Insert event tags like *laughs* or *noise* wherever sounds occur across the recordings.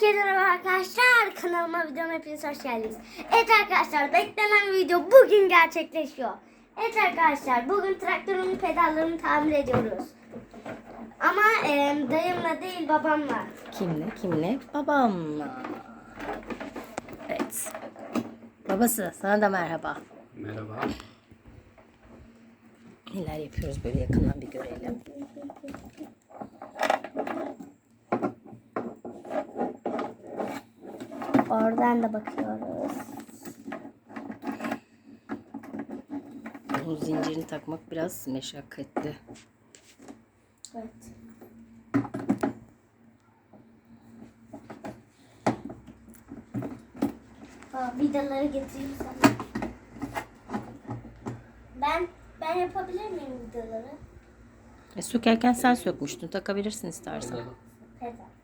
Herkese merhaba arkadaşlar. Kanalıma videoma hepiniz hoş geldiniz. Evet arkadaşlar beklenen video bugün gerçekleşiyor. Evet arkadaşlar bugün traktörün pedallarını tamir ediyoruz. Ama e, dayımla değil babamla. Kimle? Kimle? Babamla. Evet. Babası sana da merhaba. Merhaba. Neler yapıyoruz böyle yakından bir görelim. Oradan da bakıyoruz. Bu zincirini takmak biraz meşakkatli. Evet. Aa, vidaları getireyim sana. Ben ben yapabilir miyim vidaları? E, sökerken sen sökmüştün. Takabilirsin istersen. Pedal.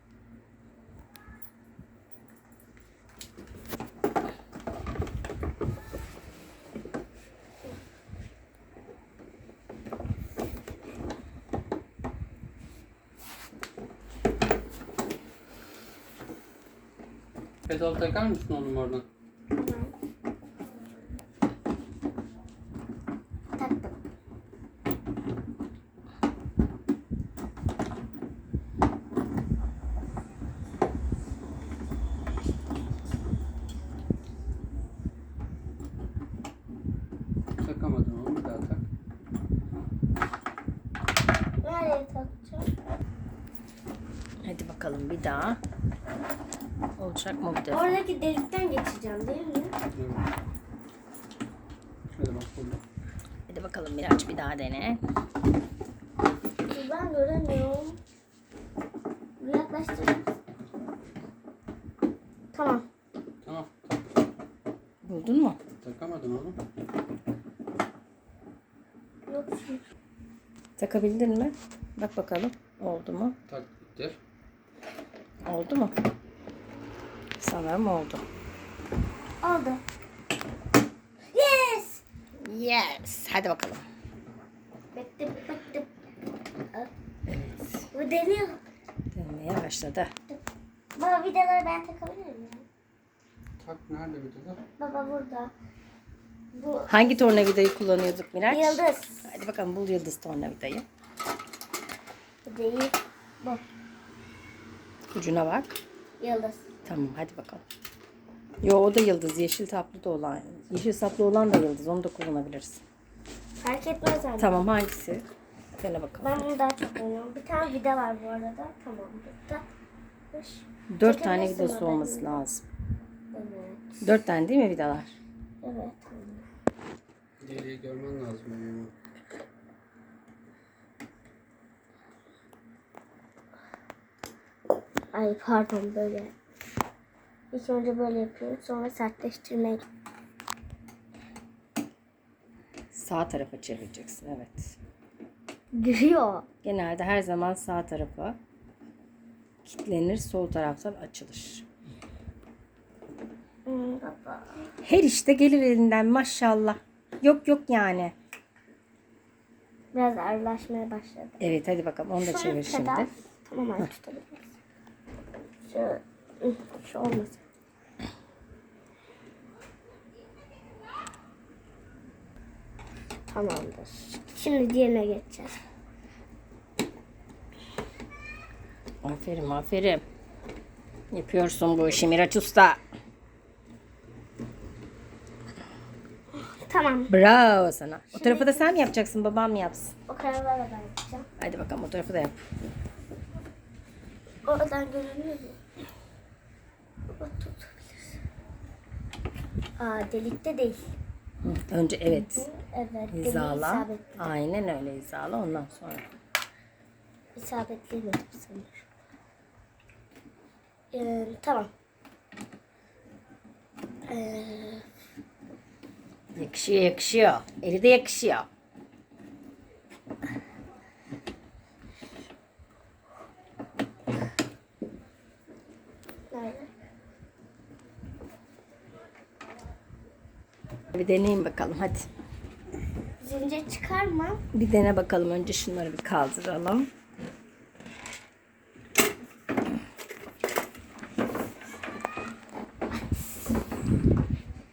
Pedal takar mısın oğlum oradan? Taktım. Takamadın oğlum bir daha tak. Nereye takacağım? Hadi bakalım bir daha. Olacak mı bu defa? Oradaki delikten geçeceğim değil mi? Evet. Hadi bak burada. Hadi bakalım Miraç bir daha dene. Ben göremiyorum. Mısın? Tamam. Tamam. Tak. Buldun mu? Takamadın oğlum. Yok. Takabildin mi? Bak bakalım. Oldu mu? Tak. Oldu mu? Sanırım oldu. Oldu. Yes! Yes. Hadi bakalım. Bekle. Evet. Bu deniyor. Dönmeye başladı. Baba vidaları ben takabilir miyim? Tak nerede de? Baba burada. Bu Hangi tornavidayı kullanıyorduk Miraç? yıldız. Hadi bakalım bul yıldız tornavidayı. Bu değil. Bu Ucuna bak. yıldız. Tamam hadi bakalım. Yo o da yıldız. Yeşil saplı da olan. Yeşil saplı olan da yıldız. Onu da kullanabilirsin. Fark etmez anne. Tamam hangisi? Dene bakalım. Ben bunu daha çok oynuyorum. Bir tane vida var bu arada. Tamam burada. Hoş. Dört tane vidası olması lazım. Evet. Dört tane değil mi vidalar? Evet. Deliği görmen lazım. Ay pardon böyle. İlk önce böyle yapıyorum. Sonra sertleştirmeye Sağ tarafa çevireceksin evet. giriyor. Genelde her zaman sağ tarafa kilitlenir, sol taraftan açılır. Hmm. Her işte gelir elinden maşallah. Yok yok yani. Biraz ağırlaşmaya başladı. Evet hadi bakalım onu da Şöyle çevir şimdi. Tamam hadi tutabiliriz. Şu, şu olmasın. Tamamdır. Şimdi diğerine geçeceğiz. Aferin aferin. Yapıyorsun bu işi Miraç Usta. Tamam. Bravo sana. O tarafı da sen mi yapacaksın babam mı yapsın? O kararları da ben yapacağım. Hadi bakalım o tarafı da yap. Oradan görünüyor mu? Aa delikte değil. Önce evet. Evet. Hizala. isabetli. Aynen öyle hizala ondan sonra. İsabetleyemedim sanırım. Ee, tamam. Ee, Yakışıyor yakışıyor. Eli de yakışıyor. Bir deneyin bakalım hadi. Zincir çıkar? Bir dene bakalım. Önce şunları bir kaldıralım.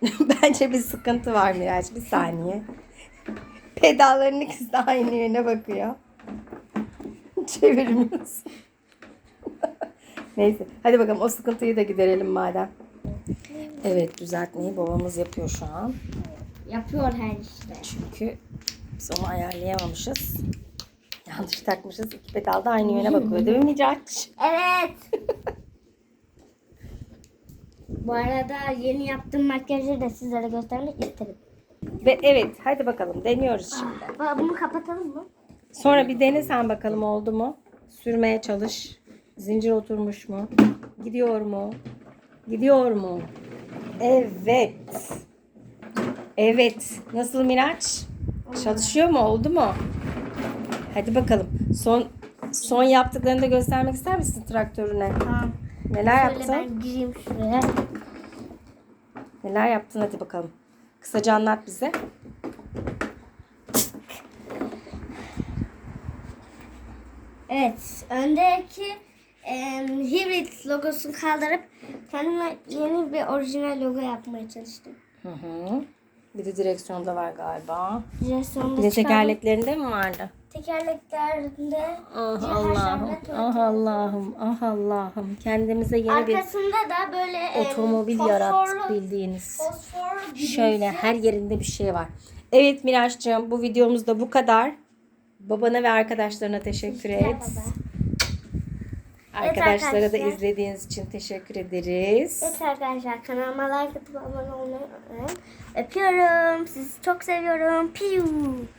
*laughs* Bence bir sıkıntı var Miraç. Bir saniye. Pedalların ikisi de aynı yöne bakıyor. *laughs* Çevirmiyorsun. *laughs* Neyse. Hadi bakalım o sıkıntıyı da giderelim madem. Evet düzeltmeyi babamız yapıyor şu an. Yapıyor her işte. Çünkü biz onu ayarlayamamışız. Yanlış takmışız. İki pedal da aynı yöne bakıyor değil mi Miraç? Evet. *laughs* Bu arada yeni yaptığım makyajı da sizlere göstermek isterim. Ve evet hadi bakalım deniyoruz şimdi. Aa, Bunu kapatalım mı? Sonra bir dene sen bakalım oldu mu? Sürmeye çalış. Zincir oturmuş mu? Gidiyor mu? Gidiyor mu? Evet. Evet. Nasıl Miraç? Çalışıyor mu? Oldu mu? Hadi bakalım. Son son yaptıklarını da göstermek ister misin traktörüne? Tamam. Neler Şöyle yaptın? ben gireyim şuraya. Neler yaptın hadi bakalım. Kısaca anlat bize. Evet. Öndeki e, hibrit logosunu kaldırıp kendime yeni bir orijinal logo yapmaya çalıştım. Hı hı. Bir de direksiyonda var galiba. Direksiyonu Bir de tekerleklerinde mi vardı? Tekerleklerde Ah Allah'ım, ah Allah'ım, ah Allah'ım. Kendimize yeni bir Arkasında da böyle otomobil fosforlu- yarattık bildiğiniz. Fosfor gibi Şöyle her yerinde bir şey var. Evet Miraç'cığım bu videomuz da bu kadar. Babana ve arkadaşlarına teşekkür et. baba. Arkadaşlara da arkadaşlar. izlediğiniz için teşekkür ederiz. Evet arkadaşlar kanalıma like atıp abone olmayı unutmayın. Öpüyorum. Sizi çok seviyorum. Piu.